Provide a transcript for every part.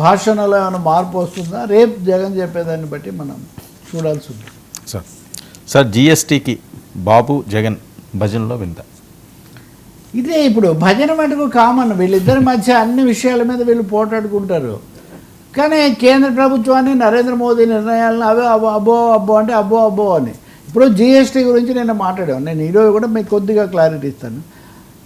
భాషణలో ఏమైనా మార్పు వస్తుందా? రేపు జగన్ చెప్పేదాన్ని బట్టి మనం చూడాల్సి ఉంది సార్ సార్ జిఎస్టీకి బాబు జగన్ భజనలో విందా ఇదే ఇప్పుడు భజన మటుకు కామన్. వీళ్ళిద్దరి మధ్య అన్ని విషయాల మీద వీళ్ళు పోటాడుకుంటారు. కానీ కేంద్ర ప్రభుత్వాన్ని నరేంద్ర మోదీ నిర్ణయాలను అవే అబ్బో అబ్బో అబ్బో అంటే అబ్బో అబ్బో అని. ఇప్పుడు జిఎస్టీ గురించి నేను మాట్లాడాను. నేను ఈరోజు కూడా మీకు కొద్దిగా క్లారిటీ ఇస్తాను.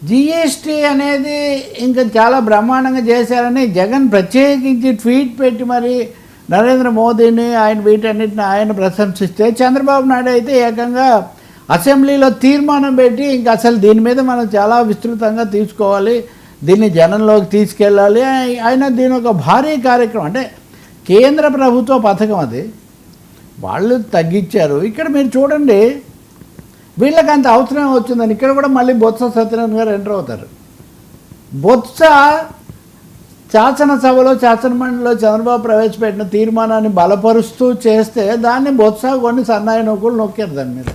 జిఎస్టీ అనేది ఇంకా చాలా బ్రహ్మాండంగా చేశారని జగన్ ప్రత్యేకించి ట్వీట్ పెట్టి మరి నరేంద్ర మోదీని ఆయన వీటన్నిటిని ఆయన ప్రశంసిస్తే చంద్రబాబు నాయుడు అయితే ఏకంగా అసెంబ్లీలో తీర్మానం పెట్టి ఇంకా అసలు దీని మీద మనం చాలా విస్తృతంగా తీసుకోవాలి. దీన్ని జనంలోకి తీసుకెళ్ళాలి. ఆయన దీని ఒక భారీ కార్యక్రమం. అంటే కేంద్ర ప్రభుత్వ పథకం అది. వాళ్ళు తగ్గించారు. ఇక్కడ మీరు చూడండి వీళ్ళకి అంత అవసరం వచ్చిందని ఇక్కడ కూడా మళ్ళీ బొత్స సత్యనారాయణ గారు ఎంటర్ అవుతారు. బొత్స శాసనసభలో శాసనమండలిలో చంద్రబాబు ప్రవేశపెట్టిన తీర్మానాన్ని బలపరుస్తూ చేస్తే దాన్ని బొత్స కొన్ని సన్నాయి నొక్కులు నొక్కారు దాని మీద.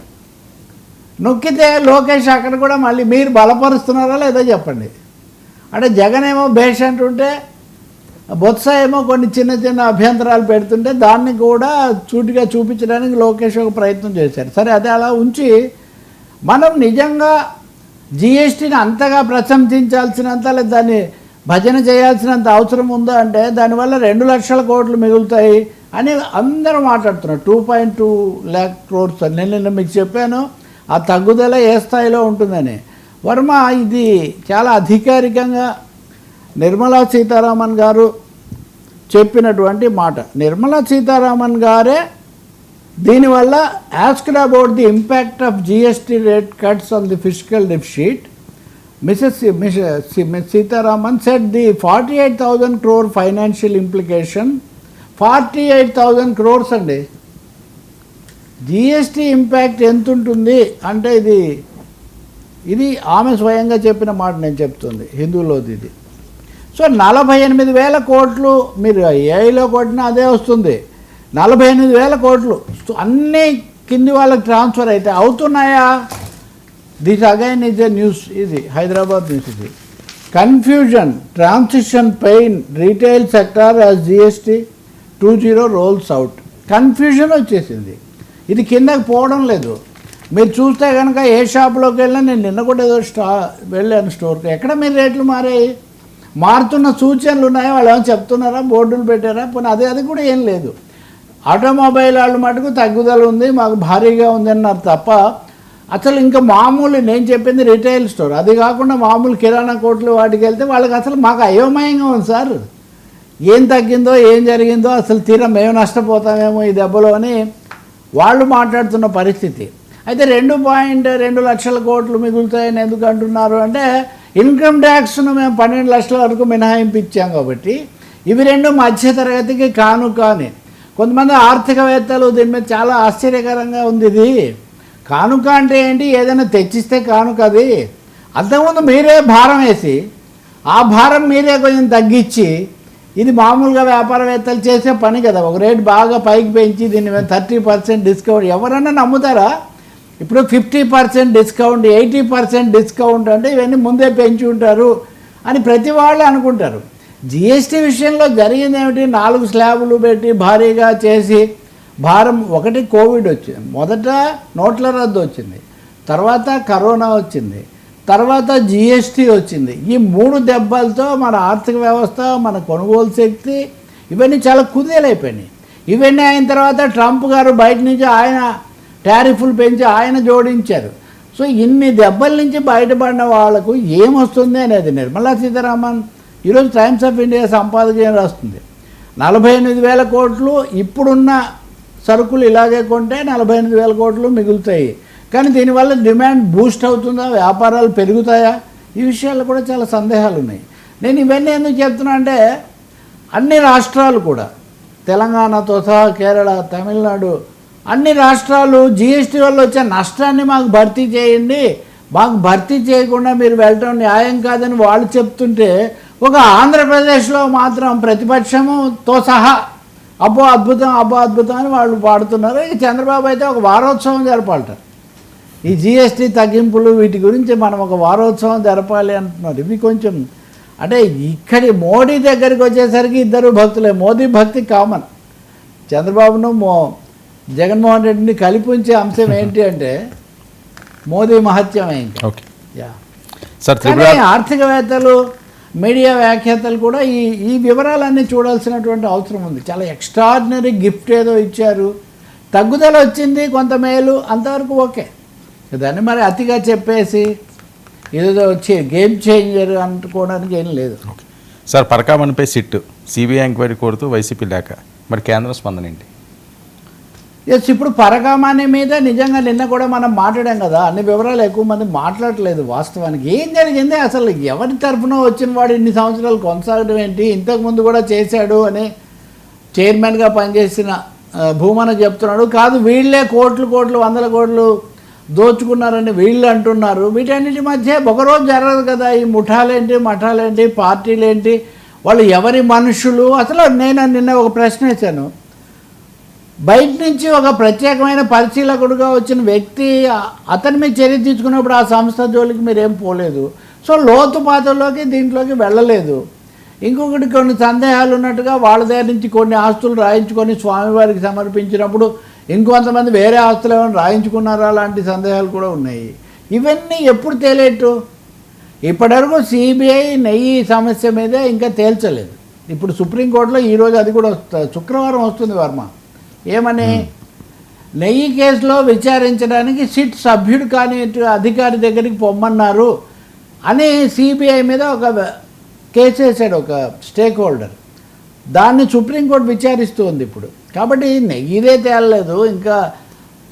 నొక్కితే లోకేష్ అక్కడ కూడా మళ్ళీ మీరు బలపరుస్తున్నారా లేదో చెప్పండి. అంటే జగన్ ఏమో భేష్ అంటుంటే బొత్స ఏమో కొన్ని చిన్న చిన్న అభ్యంతరాలు పెడుతుంటే దాన్ని కూడా చూటిగా చూపించడానికి లోకేష్ ఒక ప్రయత్నం చేశారు. సరే అదే అలా ఉంచి మనం నిజంగా జిఎస్టీని అంతగా ప్రశంసించాల్సినంత లేదా దాన్ని భజన చేయాల్సినంత అవసరం ఉందా అంటే దానివల్ల రెండు లక్షల కోట్లు మిగులుతాయి అని అందరూ మాట్లాడుతున్నారు. Two point two lakh crores అని. నేను నిన్న మీకు చెప్పాను ఆ తగ్గుదల ఏ స్థాయిలో ఉంటుందని. వర్మ ఇది చాలా అధికారికంగా నిర్మలా సీతారామన్ గారు చెప్పినటువంటి మాట. నిర్మలా సీతారామన్ గారే దీనివల్ల asked about the impact of GST rate cuts on the physical deficit Mrs Ms Sitharaman set the forty eight thousand crore financial implication forty eight thousand crores అండి. జిఎస్టీ ఇంపాక్ట్ ఎంత ఉంటుంది అంటే ఇది ఇది ఆమె స్వయంగా చెప్పిన మాట నేను చెప్తుంది హిందువులోది ఇది. సో నలభై ఎనిమిది వేల కోట్లు మీరు ఏఐలో కొట్టినా అదే వస్తుంది. నలభై ఎనిమిది వేల కోట్లు. అన్నీ కింది వాళ్ళకి ట్రాన్స్ఫర్ అయితే అవుతున్నాయా? This again is a news ఇది హైదరాబాద్ న్యూస్ ఇది confusion transition pain retail sector as GST two zero rolls out confusion వచ్చేసింది. ఇది కిందకి పోవడం లేదు. మీరు చూస్తే కనుక ఏ షాప్లోకి వెళ్ళినా నేను నిన్న కూడా ఏదో స్టా వెళ్ళాను స్టోర్కి ఎక్కడ మీరు రేట్లు మారాయి? మారుతున్న సూచనలు ఉన్నాయో? వాళ్ళు ఏమైనా చెప్తున్నారా? బోర్డులు పెట్టారా? పోనీ అదే అది కూడా ఏం లేదు. ఆటోమొబైల్ వాళ్ళు మటుకు తగ్గుదల ఉంది మాకు భారీగా ఉంది అన్నారు తప్ప అసలు ఇంకా మామూలు నేను చెప్పింది రిటైల్ స్టోర్ అది కాకుండా మామూలు కిరాణా కోట్లు వాటికి వెళ్తే వాళ్ళకి అసలు మాకు అయోమయంగా ఉంది సార్. ఏం తగ్గిందో ఏం జరిగిందో అసలు తీరా మేము నష్టపోతామేమో ఈ దెబ్బలో అని వాళ్ళు మాట్లాడుతున్న పరిస్థితి. అయితే రెండు పాయింట్ రెండు లక్షల కోట్లు మిగులుతాయని ఎందుకు అంటున్నారు అంటే ఇన్కమ్ ట్యాక్స్ను మేము పన్నెండు లక్షల వరకు మినహాయింపు ఇచ్చాం కాబట్టి ఇవి రెండు మధ్యతరగతికి కాను కానీ కొంతమంది ఆర్థికవేత్తలు దీని మీద చాలా ఆశ్చర్యకరంగా ఉంది ఇది. కానుక అంటే ఏంటి? ఏదైనా తెచ్చిస్తే కానుక అది. అంతకుముందు మీరే భారం వేసి ఆ భారం మీరే కొంచెం తగ్గించి ఇది మామూలుగా వ్యాపారవేత్తలు చేసే పని కదా. ఒక రేటు బాగా పైకి పెంచి దీని మీద థర్టీ పర్సెంట్ డిస్కౌంట్. ఎవరన్నా నమ్ముతారా? ఇప్పుడు fifty percent discount eighty percent discount అంటే ఇవన్నీ ముందే పెంచి ఉంటారు అని ప్రతి వాళ్ళు అనుకుంటారు. జిఎస్టీ విషయంలో జరిగింది ఏమిటి నాలుగు స్లాబులు పెట్టి భారీగా చేసి భారం ఒకటి కోవిడ్ వచ్చింది. మొదట నోట్ల రద్దు వచ్చింది. తర్వాత కరోనా వచ్చింది. తర్వాత జిఎస్టీ వచ్చింది. ఈ మూడు దెబ్బలతో మన ఆర్థిక వ్యవస్థ మన కొనుగోలు శక్తి ఇవన్నీ చాలా కుదేలైపోయినాయి. ఇవన్నీ అయిన తర్వాత ట్రంప్ గారు బయట నుంచి ఆయన టారిఫ్లు పెంచి ఆయన జోడించారు. సో ఇన్ని దెబ్బల నుంచి బయటపడిన వాళ్ళకు ఏమొస్తుంది అనేది నిర్మలా సీతారామన్ ఈరోజు టైమ్స్ ఆఫ్ ఇండియా సంపాదకీయం రాస్తుంది? నలభై ఎనిమిది వేల కోట్లు ఇప్పుడున్న సరుకులు ఇలాగే కొంటే నలభై ఎనిమిది వేల కోట్లు మిగులుతాయి. కానీ దీనివల్ల డిమాండ్ బూస్ట్ అవుతుందా? వ్యాపారాలు పెరుగుతాయా? ఈ విషయాల్లో కూడా చాలా సందేహాలు ఉన్నాయి నేను ఇవన్నీ ఎందుకు చెప్తున్నా అంటే అన్ని రాష్ట్రాలు కూడా తెలంగాణతో సహా కేరళ తమిళనాడు అన్ని రాష్ట్రాలు జిఎస్టీ వల్ల వచ్చే నష్టాన్ని మాకు భర్తీ చేయండి. మాకు భర్తీ చేయకుండా మీరు వెళ్ళటం న్యాయం కాదని వాళ్ళు చెప్తుంటే ఒక ఆంధ్రప్రదేశ్లో మాత్రం ప్రతిపక్షముతో సహా అబ్బో అద్భుతం అబ్బో అద్భుతం అని వాళ్ళు పాడుతున్నారు. ఇక చంద్రబాబు అయితే ఒక వారోత్సవం జరపాలట. ఈ జిఎస్టీ తగ్గింపులు వీటి గురించి మనం ఒక వారోత్సవం జరపాలి అంటున్నారు. ఇవి కొంచెం అంటే ఇక్కడి మోడీ దగ్గరికి వచ్చేసరికి ఇద్దరు భక్తులే. మోదీ భక్తి కామన్. చంద్రబాబును మో జగన్మోహన్ రెడ్డిని కలిపి ఉంచే అంశం ఏంటి అంటే మోదీ మహత్యమే ఇంకా ఓకే. యా. సార్ కానీ త్రిపుర ఆర్థికవేత్తలు మీడియా వ్యాఖ్యాతలు కూడా ఈ ఈ వివరాలన్నీ చూడాల్సినటువంటి అవసరం ఉంది. చాలా ఎక్స్ట్రాడినరీ గిఫ్ట్ ఏదో ఇచ్చారు. తగ్గుదల వచ్చింది కొంత మేలు అంతవరకు ఓకే. దాన్ని మరి అతిగా చెప్పేసి ఏదో వచ్చి గేమ్ చేంజర్ అనుకోవడానికి ఏం లేదు. సార్ పరకామణిపై సిట్ సిబిఐ ఎంక్వైరీ కోరుతూ వైసీపీ లేక మరి కేంద్ర స్పందన ఏంటి? ఎస్ ఇప్పుడు పరగామాని మీద నిజంగా నిన్న కూడా మనం మాట్లాడాం కదా అన్ని వివరాలు ఎక్కువ మంది మాట్లాడట్లేదు వాస్తవానికి. ఏం జరిగింది? అసలు ఎవరి తరఫున వచ్చిన వాడు ఇన్ని సంవత్సరాలు కొనసాగడం ఏంటి? ఇంతకుముందు కూడా చేశాడు అని చైర్మన్గా పనిచేసిన భూమన చెప్తున్నాడు. కాదు వీళ్ళే కోట్లు కోట్లు వందల కోట్లు దోచుకున్నారని వీళ్ళు అంటున్నారు. వీటన్నిటి మధ్య ఒకరోజు జరగదు కదా ఈ ముఠాలేంటి మఠాలేంటి పార్టీలేంటి? వాళ్ళు ఎవరి మనుషులు? అసలు నేను నిన్న ఒక ప్రశ్న వేశాను. బయట నుంచి ఒక ప్రత్యేకమైన పరిశీలకుడుగా వచ్చిన వ్యక్తి అతని మీద చర్య తీసుకున్నప్పుడు ఆ సంస్థ జోలికి మీరేం పోలేదు. సో లోతుపాతల్లోకి దీంట్లోకి వెళ్ళలేదు. ఇంకొకటి కొన్ని సందేహాలు ఉన్నట్టుగా వాళ్ళ దగ్గర నుంచి కొన్ని ఆస్తులు రాయించుకొని స్వామివారికి సమర్పించినప్పుడు ఇంకొంతమంది వేరే ఆస్తులు ఏమైనా రాయించుకున్నారా? లాంటి సందేహాలు కూడా ఉన్నాయి. ఇవన్నీ ఎప్పుడు తేలేట్టు? ఇప్పటివరకు సిబిఐ నెయ్యి సమస్య మీదే ఇంకా తేల్చలేదు. ఇప్పుడు సుప్రీంకోర్టులో ఈరోజు అది కూడా వస్తుంది శుక్రవారం వస్తుంది వర్మ. ఏమని? నెయ్యి కేసులో విచారించడానికి సిట్ సభ్యుడు కాని అధికారి దగ్గరికి పొమ్మన్నారు అని సిబిఐ మీద ఒక కేసు వేసాడు ఒక స్టేక్ హోల్డర్ దాన్ని సుప్రీంకోర్టు విచారిస్తూ ఉంది ఇప్పుడు. కాబట్టి నెయ్యిదే తేలలేదు. ఇంకా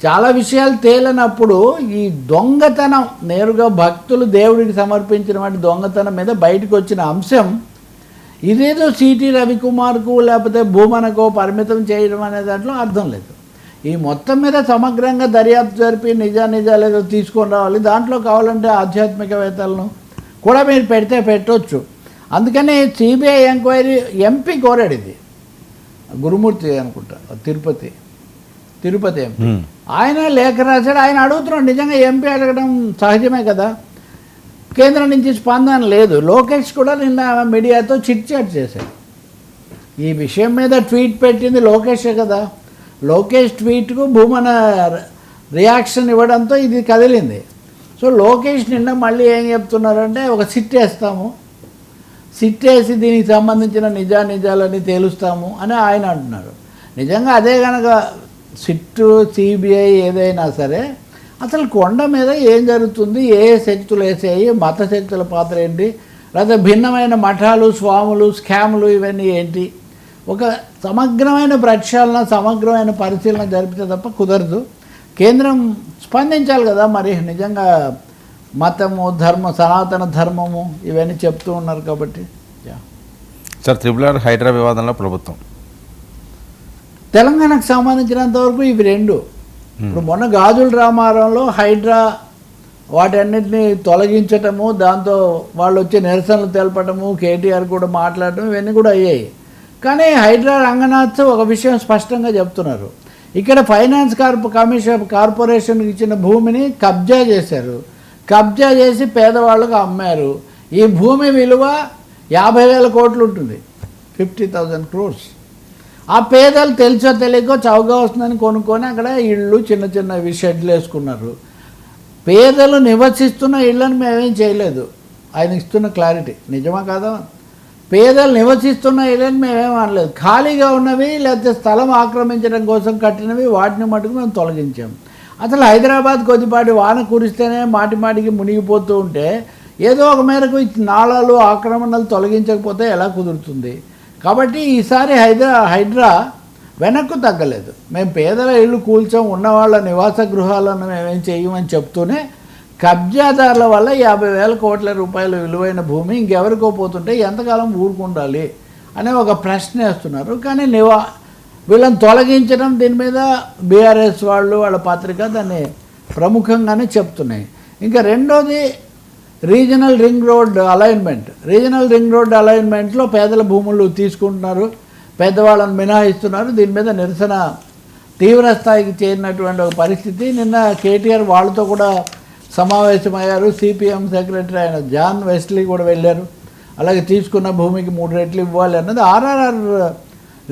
చాలా విషయాలు తేలినప్పుడు ఈ దొంగతనం నేరుగా భక్తులు దేవుడికి సమర్పించిన వాటి దొంగతనం మీద బయటకు వచ్చిన అంశం ఇదేదో సిటీ రవికుమార్కు లేకపోతే భూమనకో పరిమితం చేయడం అనే దాంట్లో అర్థం లేదు. ఈ మొత్తం మీద సమగ్రంగా దర్యాప్తు జరిపి నిజా నిజాలు ఏదో తీసుకొని రావాలి. దాంట్లో కావాలంటే ఆధ్యాత్మికవేత్తలను కూడా మీరు పెడితే పెట్టొచ్చు. అందుకని సిబిఐ ఎంక్వైరీ ఎంపీ కోరాడు ఇది. గురుమూర్తి అనుకుంటా తిరుపతి తిరుపతి ఎంపీ. ఆయన లేఖ రాశాడు. ఆయన అడుగుతున్నాడు నిజంగా ఎంపీ అడగడం సహజమే కదా? కేంద్రం నుంచి స్పందన లేదు. లోకేష్ కూడా నిన్న మీడియాతో చిట్ చాట్ చేశాడు. ఈ విషయం మీద ట్వీట్ పెట్టింది లోకేషే కదా. లోకేష్ ట్వీట్కు భూమన రియాక్షన్ ఇవ్వడంతో ఇది కదిలింది. సో లోకేష్ నిన్న మళ్ళీ ఏం చెప్తున్నారంటే ఒక సిట్ వేస్తాము. సిట్ వేసి దీనికి సంబంధించిన నిజా నిజాలని తేలుస్తాము అని ఆయన అంటున్నారు. నిజంగా అదే కనుక సిట్టు సిబిఐ ఏదైనా సరే అసలు కొండ మీద ఏం జరుగుతుంది? ఏ శక్తులు వేసాయి? మత శక్తుల పాత్ర ఏంటి? లేదా భిన్నమైన మఠాలు స్వాములు స్కాములు ఇవన్నీ ఏంటి? ఒక సమగ్రమైన ప్రక్షాళన సమగ్రమైన పరిశీలన జరిపితే తప్ప కుదరదు. కేంద్రం స్పందించాలి కదా మరి. నిజంగా మతము ధర్మ సనాతన ధర్మము ఇవన్నీ చెప్తూ ఉన్నారు కాబట్టి. సార్ త్రిపుల హైడ్రా వివాదంలో ప్రభుత్వం. తెలంగాణకు సంబంధించినంత వరకు ఇవి రెండు. ఇప్పుడు మొన్న గాజుల రామారంలో హైడ్రా వాటన్నిటిని తొలగించటము దాంతో వాళ్ళు వచ్చి నిరసనలు తెలపటము కేటీఆర్ కూడా మాట్లాడటం ఇవన్నీ కూడా అయ్యాయి. కానీ హైడ్రా రంగనాథ్ ఒక విషయం స్పష్టంగా చెప్తున్నారు. ఇక్కడ ఫైనాన్స్ కార్పొ కమిషన్ కార్పొరేషన్కి ఇచ్చిన భూమిని కబ్జా చేశారు. కబ్జా చేసి పేదవాళ్ళకు అమ్మారు. ఈ భూమి విలువ యాభై వేల కోట్లు ఉంటుంది. Fifty thousand crores. ఆ పేదలు తెలుసో తెలియకో చౌకగా వస్తుందని కొనుక్కొని అక్కడ ఇళ్ళు చిన్న చిన్నవి షెడ్లు వేసుకున్నారు. పేదలు నివసిస్తున్న ఇళ్ళని మేమేం చేయలేదు. ఆయన ఇస్తున్న క్లారిటీ. నిజమా కాదా? పేదలు నివసిస్తున్న ఇళ్ళని మేమేం అనలేదు. ఖాళీగా ఉన్నవి లేకపోతే స్థలం ఆక్రమించడం కోసం కట్టినవి వాటిని మటుకు మేము తొలగించాం. అసలు హైదరాబాద్ కొద్దిపాటి వాన కురిస్తేనే మాటి మాటికి మునిగిపోతూ ఉంటే ఏదో ఒక మేరకు నాళాలు ఆక్రమణలు తొలగించకపోతే ఎలా కుదురుతుంది? కాబట్టి ఈసారి హైదరా హైడ్రా వెనక్కు తగ్గలేదు. మేము పేదల ఇల్లు కూల్చాం ఉన్నవాళ్ళ నివాస గృహాలను మేమేం చేయమని చెప్తూనే కబ్జాదారుల వల్ల యాభై వేల కోట్ల రూపాయల విలువైన భూమి ఇంకెవరికో పోతుంటే ఎంతకాలం ఊరుకుండాలి అనే ఒక ప్రశ్న వేస్తున్నారు. కానీ నివా వీళ్ళని తొలగించడం దీని మీద బీఆర్ఎస్ వాళ్ళు వాళ్ళ పత్రిక దాన్ని ప్రముఖంగానే చెప్తున్నాయి. ఇంకా రెండోది regional ring road alignment. Regional ring road అలైన్మెంట్లో పేదల భూములు తీసుకుంటున్నారు. పెద్దవాళ్ళను మినహాయిస్తున్నారు. దీని మీద నిరసన తీవ్ర స్థాయికి చేరినటువంటి ఒక పరిస్థితి. నిన్న కేటీఆర్ వాళ్ళతో కూడా సమావేశమయ్యారు. సిపిఎం సెక్రటరీ ఆయన జాన్ వెస్లీ కూడా వెళ్ళారు. అలాగే తీసుకున్న భూమికి మూడు రెట్లు ఇవ్వాలి అన్నది RRR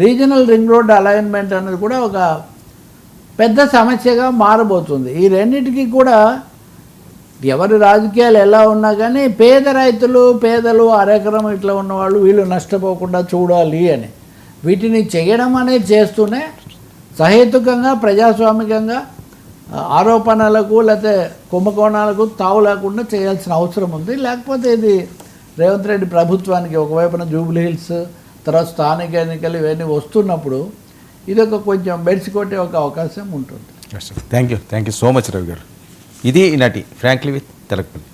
regional ring road alignment అన్నది కూడా ఒక పెద్ద సమస్యగా మారబోతుంది. ఈ రెండింటికి కూడా ఎవరి రాజకీయాలు ఎలా ఉన్నా కానీ పేద రైతులు పేదలు అరెకరం ఇట్లా ఉన్నవాళ్ళు వీళ్ళు నష్టపోకుండా చూడాలి అని. వీటిని చేయడం అనేది చేస్తూనే సహేతుకంగా ప్రజాస్వామికంగా ఆరోపణలకు లేకపోతే కుంభకోణాలకు తావు లేకుండా చేయాల్సిన అవసరం ఉంది. లేకపోతే ఇది రేవంత్ రెడ్డి ప్రభుత్వానికి ఒకవైపున జూబ్లీ హిల్స్ తర్వాత స్థానిక ఎన్నికలు ఇవన్నీ వస్తున్నప్పుడు ఇది ఒక కొంచెం బెడిసి కొట్టే ఒక అవకాశం ఉంటుంది. Thank you thank you so much Ravi garu. ఇది ఈనాటి ఫ్రాంక్లీ విత్ తెలకపల్లి